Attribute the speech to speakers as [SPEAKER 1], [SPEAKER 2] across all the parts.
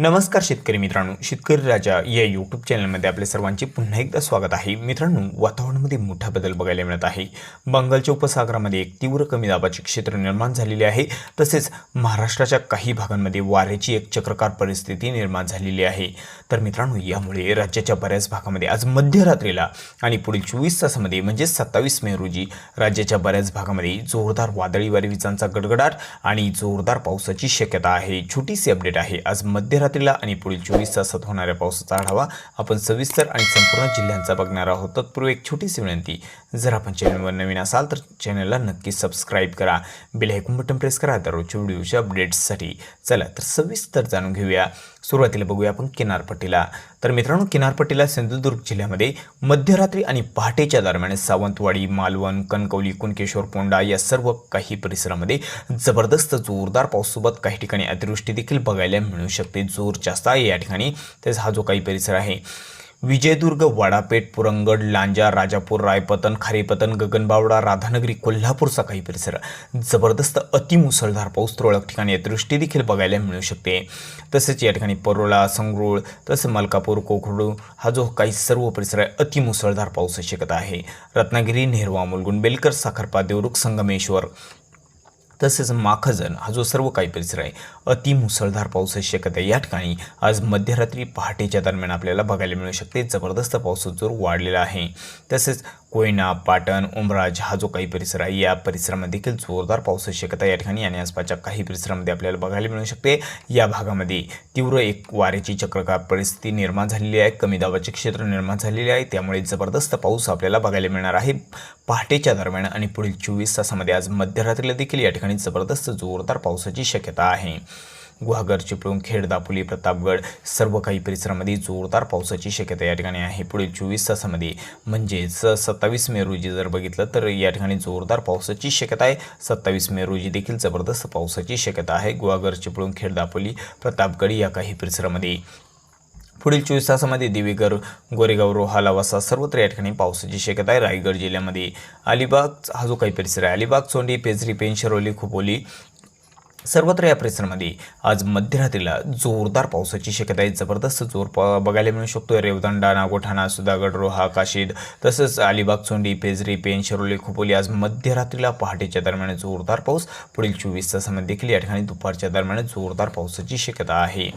[SPEAKER 1] नमस्कार शेतकरी मित्रांनो शेतकरी राजा या यूट्यूब चॅनलमध्ये आपल्या सर्वांचे पुन्हा एकदा स्वागत आहे. मित्रांनो वातावरणामध्ये मोठा बदल बघायला मिळत आहे. बंगालच्या उपसागरामध्ये एक तीव्र कमी दाबाचे क्षेत्र निर्माण झालेले आहे. तसेच महाराष्ट्राच्या काही भागांमध्ये वाऱ्याची एक चक्रकार परिस्थिती निर्माण झालेली आहे. तर मित्रांनो यामुळे राज्याच्या बऱ्याच भागामध्ये आज मध्यरात्रीला आणि पुढील चोवीस तासामध्ये म्हणजे सत्तावीस मे रोजी राज्याच्या बऱ्याच भागामध्ये जोरदार वादळी वारी विजांचा गडगडाट आणि जोरदार पावसाची शक्यता आहे. छोटीशी अपडेट आहे. आज रात्रीला आणि पुढील चोवीस तासात होणाऱ्या पावसाचा आढावा आपण सविस्तर आणि संपूर्ण जिल्ह्यांचा बघणार आहोत. तत्पूर्वी एक छोटीशी विनंती. जर आपण चॅनलवर नवीन असाल तर चॅनलला नक्की सबस्क्राईब करा. बेल आयकॉन बटन प्रेस करा. दररोजच्या व्हिडिओच्या अपडेट्ससाठी चला तर सविस्तर जाणून घेऊया. सुरुवातीला बघूया आपण किनारपट्टीला. तर मित्रांनो किनारपट्टीला सिंधुदुर्ग जिल्ह्यामध्ये मध्यरात्री आणि पहाटेच्या दरम्यान सावंतवाडी मालवण कणकवली कुणकेश्वर पोंडा या सर्व काही परिसरामध्ये जबरदस्त जोरदार पाऊससोबत काही ठिकाणी अतिवृष्टी देखील बघायला मिळू शकते. जोर जास्त आहे या ठिकाणी. त्याचा हा जो काही परिसर आहे विजयदुर्ग वाडापेठ पुरंगड लांजा राजापूर रायपतन खारीपतन गगनबावडा राधानगरी कोल्हापूरचा काही परिसर. जबरदस्त अतिमुसळधार पाऊस तुरळक ठिकाणी अतिवृष्टी देखील बघायला मिळू शकते. तसेच या ठिकाणी परोला संगरूळ तसेच मलकापूर कोखडू हा जो काही सर्व परिसर आहे अतिमुसळधार पाऊस शक्यता आहे. रत्नागिरी नेहरवा मुलगुण बेलकर साखरपा देवरुख संगमेश्वर तसेच माखजन हा जो सर्व काही परिसर आहे अति मुसळधार पावसाची शक्यता या ठिकाणी आज मध्यरात्री पहाटेच्या दरम्यान आपल्याला बघायला मिळू शकते. जबरदस्त पावसाचा जोर वाढलेला आहे. तसेच कोयना पाटण उमराज हा जो काही परिसर आहे या परिसरामध्ये देखील जोरदार पावसाची शक्यता या ठिकाणी आणि आसपासच्या काही परिसरामध्ये आपल्याला बघायला मिळू शकते. या भागामध्ये तीव्र एक वाऱ्याची चक्रकार परिस्थिती निर्माण झालेली आहे. कमी दाबाचे क्षेत्र निर्माण झालेले आहे. त्यामुळे जबरदस्त पाऊस आपल्याला बघायला मिळणार आहे. पहाटेच्या दरम्यान आणि पुढील चोवीस तासामध्ये आज मध्यरात्रीला देखील या ठिकाणी जबरदस्त जोरदार पावसाची शक्यता आहे. गुहागर चिपळूण खेड दापोली प्रतापगड सर्व काही परिसरामध्ये जोरदार पावसाची शक्यता या ठिकाणी आहे. पुढील चोवीस तासामध्ये म्हणजेच सत्तावीस मे रोजी जर बघितलं तर या ठिकाणी जोरदार पावसाची शक्यता आहे. सत्तावीस मे रोजी देखील जबरदस्त पावसाची शक्यता आहे. गुहागर चिपळूण खेड दापोली प्रतापगड या काही परिसरामध्ये. पुढील चोवीस तासामध्ये दिवेगर गोरेगाव रोहा वसा सर्वत्र या ठिकाणी पावसाची शक्यता आहे. रायगड जिल्ह्यामध्ये अलिबाग हा जो काही परिसर आहे अलिबाग चोंडी पेजरी पेन शिरोली खोपोली सर्वत्र या परिसरामध्ये आज मध्यरात्रीला जोरदार पावसाची शक्यता आहे. जबरदस्त जोर बघायला मिळू शकतो. रेवदंडा नागोठाणा सुधागड रोहा काशीद तसंच अलिबाग चोंडी पेजरी पेन शिरोली खोपोली आज मध्यरात्रीला पहाटेच्या दरम्यान जोरदार पाऊस. पुढील चोवीस तासामध्ये देखील या ठिकाणी दुपारच्या दरम्यान जोरदार पावसाची शक्यता आहे.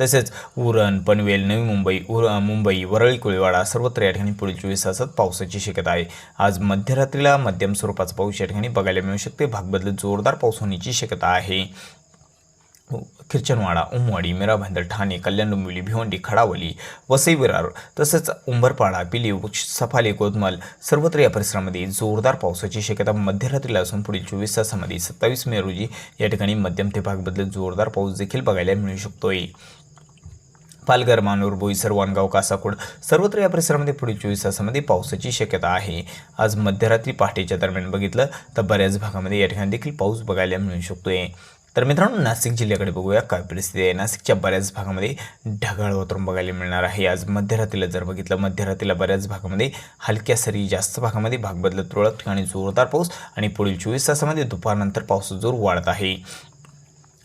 [SPEAKER 1] तसेच उरण पनवेल नवी मुंबई उर मुंबई वरळी कोळीवाडा सर्वत्र या ठिकाणी पुढील चोवीस तासात पावसाची शक्यता आहे. आज मध्यरात्रीला मध्यम स्वरूपाचा पाऊस या ठिकाणी बघायला मिळू शकते. भागबदल जोरदार पाऊस होण्याची शक्यता आहे. खिरचनवाडा उमवाडी मिराभांदर ठाणे कल्याण डोंबिवली भिवंडी खडावली वसई विरार तसेच उंबरपाडा पिली सफाली कोतमल सर्वत्र या परिसरामध्ये जोरदार पावसाची शक्यता मध्यरात्रीला असून पुढील चोवीस तासामध्ये सत्तावीस मे रोजी या ठिकाणी मध्यम ते भाग बदलत जोरदार पाऊस देखील बघायला मिळू शकतोय. पालघर मानूर बोईसर वानगाव कासाकोड सर्वत्र या परिसरामध्ये पुढील चोवीस तासामध्ये पावसाची शक्यता आहे. आज मध्यरात्री पहाटेच्या दरम्यान बघितलं तर बऱ्याच भागामध्ये या ठिकाणी देखील पाऊस बघायला मिळू शकतोय. तर मित्रांनो नाशिक जिल्ह्याकडे बघूया. काय परिस्थिती आहे? नाशिकच्या बऱ्याच भागामध्ये ढगाळ वातावरण बघायला मिळणार आहे. आज मध्यरात्रीला जर बघितलं मध्यरात्रीला बऱ्याच भागामध्ये हलक्या सरी जास्त भागामध्ये भाग बदलत तुरळक ठिकाणी जोरदार पाऊस आणि पुढील चोवीस तासामध्ये दुपारनंतर पावसाचा जोर वाढत आहे.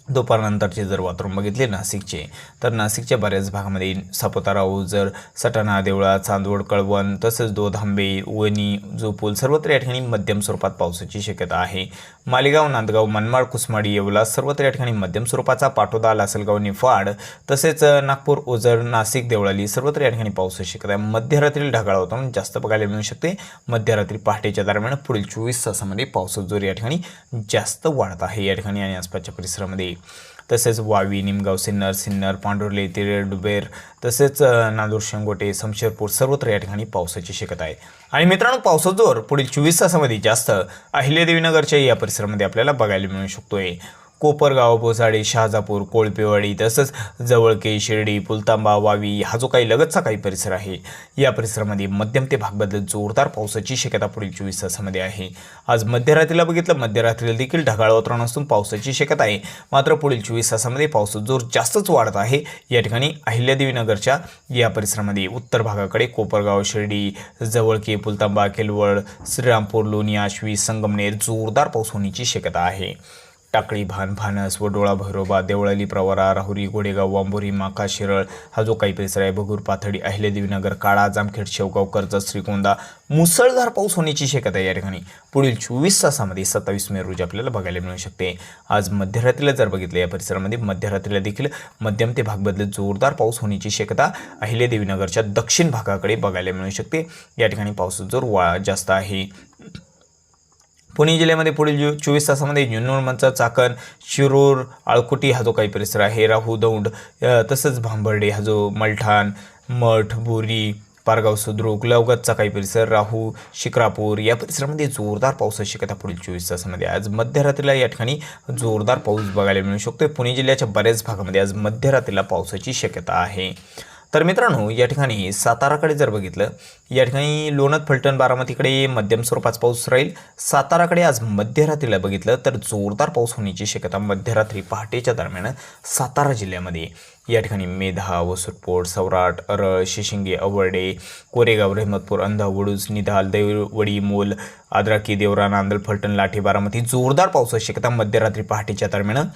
[SPEAKER 1] दुपारनंतरचे जर वातावरण बघितले नाशिकचे तर नाशिकच्या बऱ्याच भागामध्ये सापुतारा ओझर सटाणा देवळा चांदवड कळवण तसंच दोधांबे वणी जोपूल सर्वत्र या ठिकाणी मध्यम स्वरूपात पावसाची शक्यता आहे. मालेगाव नांदगाव मनमाड कुसमाडी येवला सर्वत्र या ठिकाणी मध्यम स्वरूपाचा पाटोदा लासलगाव निफाड तसेच नागपूर ओझर नाशिक देवळाली सर्वत्र या ठिकाणी पावसाची शक्यता आहे. मध्यरात्री ढगाळ वातावरण जास्त बघायला मिळू शकते. मध्यरात्री पहाटेच्या दरम्यान पुढील चोवीस तासामध्ये पावसाचा जोर या ठिकाणी जास्त वाढत आहे. या ठिकाणी आणि आसपासच्या परिसरामध्ये तसेच वावी निमगाव सिन्नर सिन्नर पांढुर्ले तिरे डुबेर तसेच नांदूर शेंगोटे समशेरपूर सर्वत्र या ठिकाणी पावसाची शिकत आहे. आणि मित्रांनो पावसाचा जोर पुढील चोवीस तासामध्ये जास्त अहिल्यादेवीनगरच्या या परिसरामध्ये आपल्याला बघायला मिळू शकतोय. कोपरगाव पोसाडे शहाजापूर कोळपेवाडी तसंच जवळके शिर्डी पुलतांबा वावी हा जो काही लगतचा काही परिसर आहे या परिसरामध्ये मध्यम ते भाग बदलत जोरदार पावसाची शक्यता पुढील चोवीस तासामध्ये आहे. आज मध्यरात्रीला बघितलं मध्यरात्रीला देखील ढगाळ वातावरण असून पावसाची शक्यता आहे. मात्र पुढील चोवीस तासामध्ये पावसाचा जोर जास्तच वाढत आहे. या ठिकाणी अहिल्यादेवीनगरच्या या परिसरामध्ये उत्तर भागाकडे कोपरगाव शिर्डी जवळके पुलतांबा केलवड श्रीरामपूर लोणी आश्वी संगमनेर जोरदार पाऊस होण्याची शक्यता आहे. टाकळी भान भानस वडोळा भैरोबा देवळाली प्रवरा राहुरी गोडेगाव वांबोरी माका शिरळ हा जो काही परिसर आहे भगूर पाथडी अहिल्यादेवीनगर काळा जामखेड शेवगाव कर्जत श्रीगोंदा मुसळधार पाऊस होण्याची शक्यता आहे या ठिकाणी. पुढील चोवीस तासामध्ये सत्तावीस मे रोजी आपल्याला बघायला मिळू शकते. आज मध्यरात्रीला जर बघितलं या परिसरामध्ये मध्यरात्रीला देखील मध्यम ते भाग बदलत जोरदार पाऊस होण्याची शक्यता अहिल्यादेवीनगरच्या दक्षिण भागाकडे बघायला मिळू शकते. या ठिकाणी पावसाचा जोर वा जास्त आहे. पुणे जिल्ह्यामध्ये पुढील जो चोवीस तासामध्ये जुन्नर चाकण शिरूर आळकुटी हा जो काही परिसर आहे राहू दौंड तसंच भांबर्डे हा जो मलठाण मठ बोरी पारगाव सुद्रुक लवगतचा काही परिसर राहू शिक्रापूर या परिसरामध्ये जोरदार पावसाची शक्यता पुढील चोवीस तासामध्ये. आज मध्यरात्रीला या ठिकाणी जोरदार पाऊस बघायला मिळू शकतो पुणे जिल्ह्याच्या बऱ्याच भागामध्ये आज मध्यरात्रीला पावसाची शक्यता आहे. तर मित्रांनो या ठिकाणी साताराकडे जर बघितलं या ठिकाणी लोणत फलटण बारामतीकडे मध्यम स्वरूपाचा पाऊस राहील. साताराकडे आज मध्यरात्रीला बघितलं तर जोरदार पाऊस होण्याची शक्यता मध्यरात्री पहाटेच्या दरम्यान सातारा जिल्ह्यामध्ये. या ठिकाणी मेधा वसुटपोट सौराट अरळ शिशिंगे अवर्डे कोरेगाव रहमतपूर अंधा वडूज निधाल देववडी मोल आद्राकी देवरा नांदल फलटण लाठी बारामती जोरदार पावसाची शक्यता मध्यरात्री पहाटेच्या दरम्यान.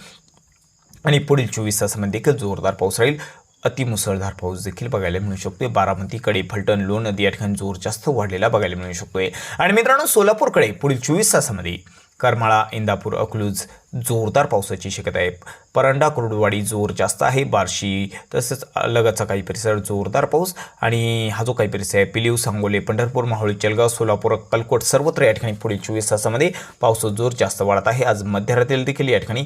[SPEAKER 1] आणि पुढील चोवीस तासामध्ये देखील जोरदार पाऊस राहील. अतिमुसळधार पाऊस देखील बघायला मिळू शकतोय. बारामतीकडे फलटण लोण नदी या ठिकाणी जोर जास्त वाढलेला बघायला मिळू शकतोय. आणि मित्रांनो सोलापूरकडे पुढील चोवीस तासामध्ये करमाळा इंदापूर अकलूज जोरदार पावसाची शक्यता आहे. परंडा कुर्डवाडी जोर जास्त आहे बार्शी तसंच लगतचा काही परिसर जोरदार पाऊस आणि हा जो काही परिसर आहे पिलीव सांगोले पंढरपूर माहुळी चलगाव सोलापूर अक्कलकोट सर्वत्र या ठिकाणी पुढील चोवीस तासामध्ये पावसाचा जोर जास्त वाढत आहे. आज मध्यरात्रीला देखील या ठिकाणी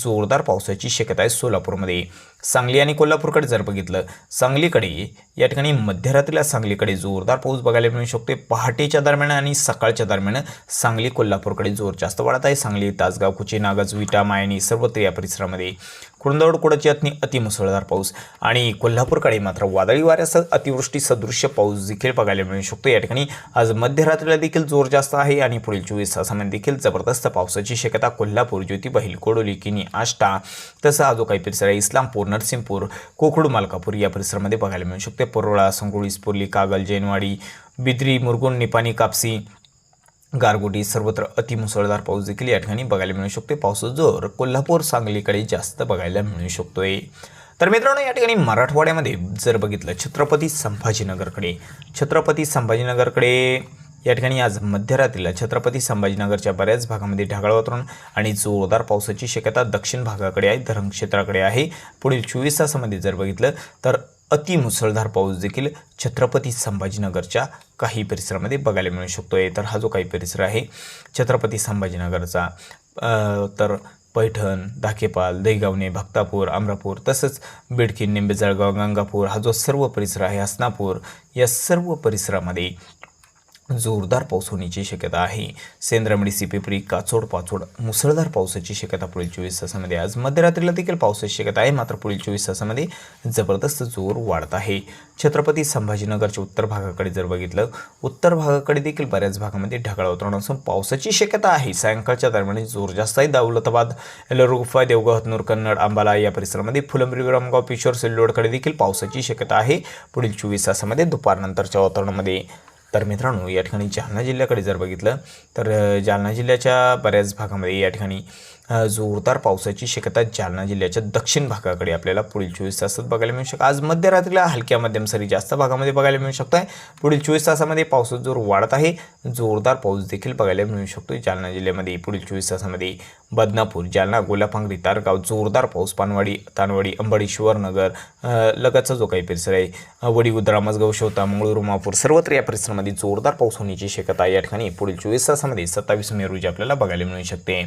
[SPEAKER 1] जोरदार पावसाची शक्यता आहे सोलापूरमध्ये. सांगली आणि कोल्हापूरकडे जर बघितलं सांगलीकडे या ठिकाणी मध्यरात्रीला सांगलीकडे जोरदार पाऊस बघायला मिळू शकतो पहाटेच्या दरम्यान आणि सकाळच्या दरम्यान सांगली कोल्हापूरकडे जोर जास्त वाढत आहे. सांगली तासगाव कुची नागज विटा मायणी सर्वत्र या परिसरामध्ये कुळंदवड कुडाची अति अतिमुसळधार पाऊस आणि कोल्हापूरकडे मात्र वादळी वाऱ्यासह अतिवृष्टी सदृश्य पाऊस देखील बघायला मिळू शकतो. या ठिकाणी आज मध्यरात्रीला देखील जोर जास्त आहे आणि पुढील चोवीस तासामध्ये देखील जबरदस्त पावसाची शक्यता कोल्हापूर ज्योती बहिल कोडोली किनी आष्टा तसं हा जो काही परिसर आहे इस्लामपूर नरसिंहपूर कोखडू मालकापूर या परिसरामध्ये बघायला मिळू शकते. परोळा संगोळी कागल जैनवाडी बिद्री मुरगुण निपाणी कापसी गारगोटी सर्वत्र अतिमुसळधार पाऊस देखील या ठिकाणी बघायला मिळू शकते पावसाचा जोर कोल्हापूर सांगलीकडे जास्त बघायला मिळू शकतोय. तर मित्रांनो या ठिकाणी मराठवाड्यामध्ये जर बघितलं छत्रपती संभाजीनगरकडे छत्रपती संभाजीनगरकडे या ठिकाणी आज मध्यरात्रीला छत्रपती संभाजीनगरच्या बऱ्याच भागामध्ये ढगाळ वातावरण आणि जोरदार पावसाची शक्यता दक्षिण भागाकडे आहे धरण क्षेत्राकडे आहे. पुढील चोवीस तासामध्ये जर बघितलं तर अति मुसळधार पाऊस देखील छत्रपती संभाजीनगरच्या काही परिसरामध्ये बघायला मिळू शकतो आहे तर हा जो काही परिसर आहे छत्रपती संभाजीनगरचा तर पैठण धाकेपाल दहीगावणे भक्तापूर अमरापूर तसंच बिडकी निंबे जळगाव गंगापूर हा जो सर्व परिसर आहे हसनापूर या सर्व परिसरामध्ये जोरदार पाऊस होण्याची शक्यता आहे. सेंद्रमडी सिपिपरी काचोड पाचोड मुसळधार पावसाची शक्यता पुढील चोवीस तासामध्ये. आज मध्यरात्रीला देखील पावसाची शक्यता आहे मात्र पुढील चोवीस तासामध्ये जबरदस्त जोर वाढत आहे. छत्रपती संभाजीनगरच्या उत्तर भागाकडे जर बघितलं उत्तर भागाकडे देखील बऱ्याच भागामध्ये ढगाळ वातावरण असून पावसाची शक्यता आहे. सायंकाळच्या दरम्यान जोर जास्त आहे. दौलताबाद एलरुगुफा देवगाव हतनूर कन्नड अंबाला या परिसरामध्ये फुलंब्री रामगाव पिशोर सिल्लोडकडे देखील पावसाची शक्यता आहे पुढील चोवीस तासामध्ये दुपारनंतरच्या वातावरणामध्ये. तर मित्रांनो या ठिकाणी जालना जिल्ह्याकडे जर बघितलं तर जालना जिल्ह्याच्या बऱ्याच भागामध्ये या ठिकाणी जोरदार पावसाची शक्यता जालना जिल्ह्याच्या दक्षिण भागाकडे. आपल्याला पुढील चोवीस तासात बघायला मिळू शकतो. आज मध्यरात्रीला हलक्या मध्यम सरी जास्त भागामध्ये बघायला मिळू शकतो आहे पुढील चोवीस तासामध्ये पावसाचा जोर वाढत आहे. जोरदार पाऊस देखील बघायला मिळू शकतो जालना जिल्ह्यामध्ये. पुढील चोवीस तासामध्ये बदनापूर जालना गोलापांगरी तारगाव जोरदार पाऊस पानवाडी तानवाडी अंबाडी शिवरनगर लगतचा जो काही परिसर आहे वडी उद्रा मजगाव शेवता मंगळूर उमापूर सर्वत्र या परिसरामध्ये जोरदार पाऊस होण्याची शक्यता या ठिकाणी पुढील चोवीस तासामध्ये सत्तावीस मे रोजी आपल्याला बघायला मिळू शकते.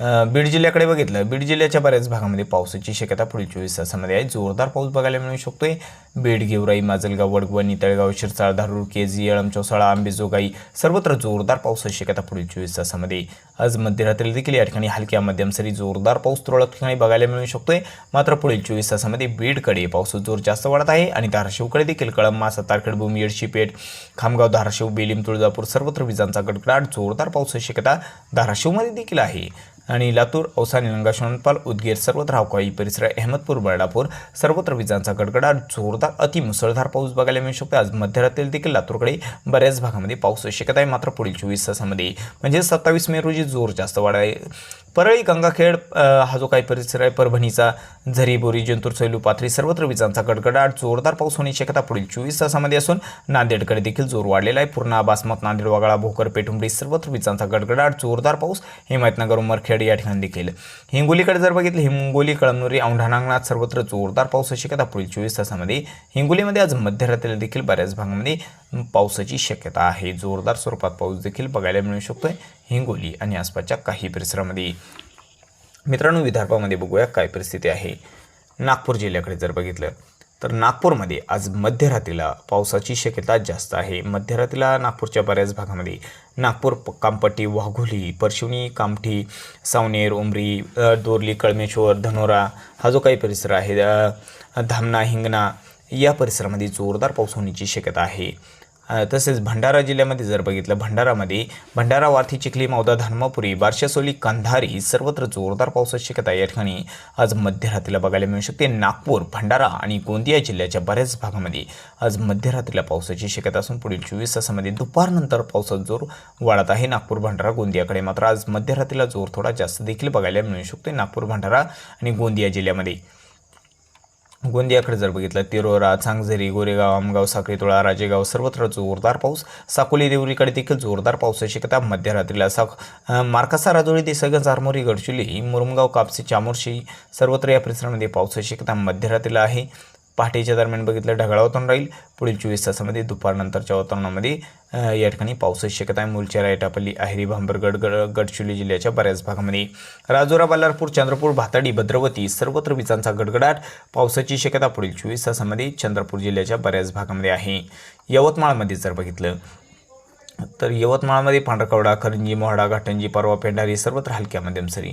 [SPEAKER 1] बीड जिल्ह्याकडे बघितलं बीड जिल्ह्याच्या बऱ्याच भागामध्ये पावसाची शक्यता पुढील चोवीस तासामध्ये आहे. जोरदार पाऊस बघायला मिळू शकतोय. बीड गेवराई माजलगाव वडगवणी तळेगाव शिरसाळ धारूर केजी येळम चौसाळा आंबेजोगाई सर्वत्र जोरदार पावसाची शक्यता पुढील चोवीस तासामध्ये आज मध्यरात्री देखील या ठिकाणी हलक्या मध्यम सरी जोरदार पाऊस तुरळक ठिकाणी बघायला मिळू शकतोय. मात्र पुढील चोवीस तासामध्ये बीडकडे पावसाचा जोर जास्त वाढत आहे आणि धाराशिवकडे देखील कळंबा सातारखेडभूमी येडशीपेठ खामगाव धाराशिव बेलीम तुळजापूर सर्वत्र विजांचा गडगडाट जोरदार पावसाची शक्यता धाराशिवमध्ये देखील आहे. आणि लातूर औसा निलंगा शोणपाल उदगीर सर्वत्र अवकाळी परिसर अहमदपूर बर्डापूर सर्वत्र विजांचा गडगडाट जोरदार अति मुसळधार पाऊस बघायला मिळू शकतो. आज मध्यरात्री देखील लातूरकडे बऱ्याच भागामध्ये पाऊस शक्यता आहे. मात्र पुढील चोवीस तासामध्ये म्हणजे सत्तावीस मे रोजी जोर जास्त वाढ आहे. परळी गंगाखेड हा जो काही परिसर आहे परभणीचा झरी बोरी जिंतूर सैलू पाथरी सर्वत्र विजांचा गडगडाट जोरदार पाऊस होण्याची शक्यता पुढील चोवीस तासामध्ये असून नांदेडकडे देखील जोर वाढलेला आहे. पूर्णा बासमत नांदेड वगळा भोकर पेठुंबरी सर्वत्र विजांचा गडगडाट जोरदार पाऊस हिमायतनगर उमरखेड या ठिकाणी देखील. हिंगोलीकडे जर बघितलं हिंगोली कळमनुरी औंढा सर्वत्र जोरदार पावसाची शक्यता पुढील चोवीस तासामध्ये. हिंगोलीमध्ये आज मध्यरात्रीला देखील बऱ्याच भागामध्ये पावसाची शक्यता आहे. जोरदार स्वरूपात पाऊस देखील बघायला मिळू शकतोय. हिंगोली आणि आसपासच्या काही परिसरामध्ये. मित्रांनो विदर्भामध्ये बघूया काय परिस्थिती आहे. नागपूर जिल्ह्याकडे जर बघितलं तर नागपूरमध्ये आज मध्यरात्रीला पावसाची शक्यता जास्त आहे. मध्यरात्रीला नागपूरच्या बऱ्याच भागामध्ये नागपूर प- कामपट्टी वाघोली परशिवनी कामठी सावनेर उमरी दोरली कळमेश्वर धनोरा हा जो काही परिसर आहे धामणा हिंगणा या परिसरामध्ये जोरदार पाऊस होण्याची शक्यता आहे. तसेच भंडारा जिल्ह्यामध्ये जर बघितलं भंडारामध्ये भंडारा वार्थी चिखली मौदा धर्मपुरी बारशासोली कंधारी सर्वत्र जोरदार पावसाची शक्यता या ठिकाणी आज मध्यरात्रीला बघायला मिळू शकते. नागपूर भंडारा आणि गोंदिया जिल्ह्याच्या बऱ्याच भागामध्ये आज मध्यरात्रीला पावसाची शक्यता असून पुढील चोवीस तासामध्ये दुपारनंतर पावसाचा जोर वाढत आहे. नागपूर भंडारा गोंदियाकडे मात्र आज मध्यरात्रीला जोर थोडा जास्त देखील बघायला मिळू शकतो. नागपूर भंडारा आणि गोंदिया जिल्ह्यामध्ये गोंदियाकडे जर बघितलं तिरोरा चांगझरी गोरेगाव आमगाव साखरेतोळा राजेगाव सर्वत्र जोरदार पाऊस. साकोली देवरीकडे देखील जोरदार पावसाची शिकता मध्यरात्रीला साख मार्कासा राजोळी देसगंज आरमोरी गडचुली मुरुमगाव कापसी चामोर्शी सर्वत्र या परिसरामध्ये पावसाची शिकता मध्यरात्रीला आहे. पहाटेच्या दरम्यान बघितलं ढगाळ वातावरण राहील. पुढील चोवीस तासामध्ये दुपारनंतरच्या वातावरणामध्ये या ठिकाणी पावसाची शक्यता आहे. मुलचेरा रायटापल्ली अहिरी भांबरगड गड गडचिरोली जिल्ह्याच्या बऱ्याच भागामध्ये. राजोरा बल्लारपूर चंद्रपूर भाताडी भद्रवती सर्वत्र विजांचा गडगडाट. पावसाची शक्यता पुढील चोवीस तासामध्ये चंद्रपूर जिल्ह्याच्या बऱ्याच भागामध्ये आहे. यवतमाळमध्ये जर बघितलं तर यवतमाळमध्ये पांढरकवडा करंजी मोहाडा घाटंजी परवा पेंढारी सर्वत्र हलक्या मध्यम सरी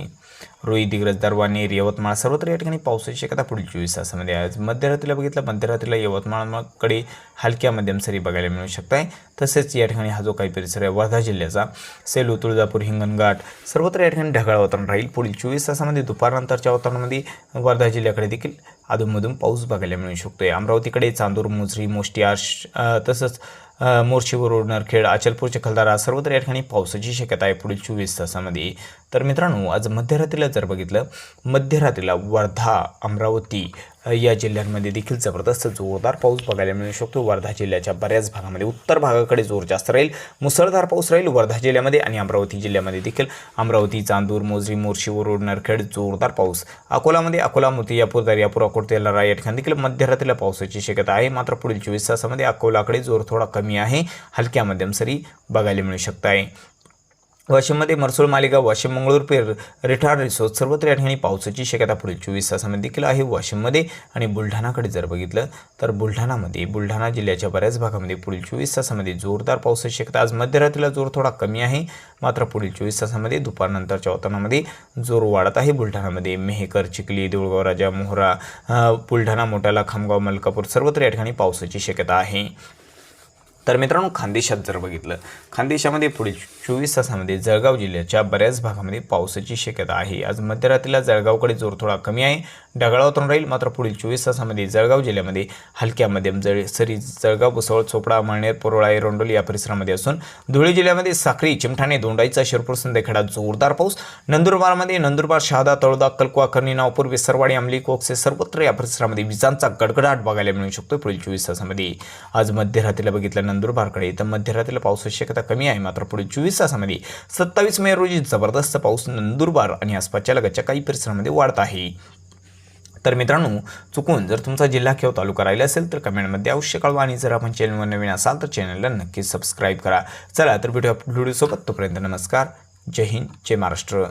[SPEAKER 1] रोई दिग्रज दरवानेर यवतमाळ सर्वत्र या ठिकाणी पावसाची शक्यता पुढील चोवीस तासामध्ये आहे. आज मध्यरात्रीला बघितलं मध्यरात्रीला यवतमाळकडे हलक्या मध्यम सरी बघायला मिळू शकत आहे तसेच या ठिकाणी हा जो काही परिसर आहे वर्धा जिल्ह्याचा सेलू तुळजापूर हिंगणघाट सर्वत्र या ठिकाणी ढगाळ वातावरण राहील. पुढील चोवीस तासामध्ये दुपारनंतरच्या वातावरणामध्ये वर्धा जिल्ह्याकडे देखील अधूनमधून पाऊस बघायला मिळू शकतोय. अमरावतीकडे चांदूर मुजरी मोष्टी आश तसंच मोर्चीवर मोर्शीवर खेळ अचलपूर चिखलदरा सर्वत्र या ठिकाणी पावसाची शक्यता आहे पुढील चोवीस तासामध्ये. तर मित्रांनो आज मध्यरात्रीला जर बघितलं मध्यरात्रीला वर्धा अमरावती या जिल्ह्यांमध्ये देखील जबरदस्त जोरदार पाऊस बघायला मिळू शकतो. वर्धा जिल्ह्याच्या बऱ्याच भागामध्ये उत्तर भागाकडे जोर जास्त राहील मुसळधार पाऊस राहील वर्धा जिल्ह्यामध्ये आणि अमरावती जिल्ह्यामध्ये देखील. अमरावती चांदूर मोजरी मोर्शी रोड नरखेड जोरदार पाऊस. अकोलामध्ये अकोला मोतियापूर दर्यापूर अकोट तेलारा या ठिकाणी देखील मध्यरात्रीला पावसाची शक्यता आहे. मात्र पुढील चोवीस तासामध्ये अकोलाकडे जोर थोडा कमी आहे. हलक्या मध्यम सरी बघायला मिळू शकत आहे वाशिममध्ये मरसूळ मालेगाव वाशिम मंगळूरपेर रिठार रिसोर्ट सर्वत्र या ठिकाणी पावसाची शक्यता पुढील चोवीस तासामध्ये देखील आहे. वाशिममध्ये आणि बुलढाणाकडे जर बघितलं तर बुलढाणामध्ये बुलढाणा जिल्ह्याच्या बऱ्याच भागामध्ये पुढील चोवीस तासामध्ये जोरदार पावसाची शक्यता. आज मध्यरात्रीला जोर थोडा कमी आहे मात्र पुढील चोवीस तासामध्ये दुपारनंतरच्या वातावरणामध्ये जोर वाढत आहे. बुलढाणामध्ये मेहकर चिखली देऊळगाव राजा मोहरा बुलढाणा मोठ्याला खामगाव मलकापूर सर्वत्र या ठिकाणी पावसाची शक्यता आहे. तर मित्रांनो खानदेशात जर बघितलं खानदेशामध्ये पुढील चोवीस तासामध्ये जळगाव जिल्ह्याच्या बऱ्याच भागामध्ये पावसाची शक्यता आहे. आज मध्यरात्रीला जळगावकडे जोर थोडा कमी आहे ढगाळ वातावरण राहील मात्र पुढील चोवीस तासामध्ये जळगाव जिल्ह्यामध्ये हलक्या मध्यम जळ सरी जळगाव भुसवळ चोपडा मळनेर पोरोळा एरोंडोली या परिसरामध्ये असून धुळे जिल्ह्यामध्ये साखरी चिमठाणे दोंडाईचा शिरपूर संदेखेडा जोरदार पाऊस. नंदुरबारमध्ये नंदुरबार शहादा तळोदा कलकुवा कर्णी नावपूर विसरवाडी अंमली कोकसे सर्वत्र या परिसरामध्ये विजांचा गडगडाट बघायला मिळू शकतो पुढील चोवीस तासामध्ये. आज मध्यरात्रीला बघितलं नंदुरबारकडे तर मध्यरात्रीला पावसाची शक्यता कमी आहे. मात्र पुढील चोवीस तासामध्ये सत्तावीस मे रोजी जबरदस्त पाऊस नंदुरबार आणि आसपासच्या लगतच्या काही परिसरामध्ये वाढत आहे. तर मित्रांनो चुकून जर तुमचा जिल्हा किंवा तालुका राहिला असेल तर कमेंटमध्ये अवश्य कळवा आणि जर आपण चॅनलवर नवीन असाल तर चॅनलला नक्कीच सबस्क्राईब करा. चला तर व्हिडिओ व्हिडिओसोबत तोपर्यंत नमस्कार. जय हिंद जय महाराष्ट्र.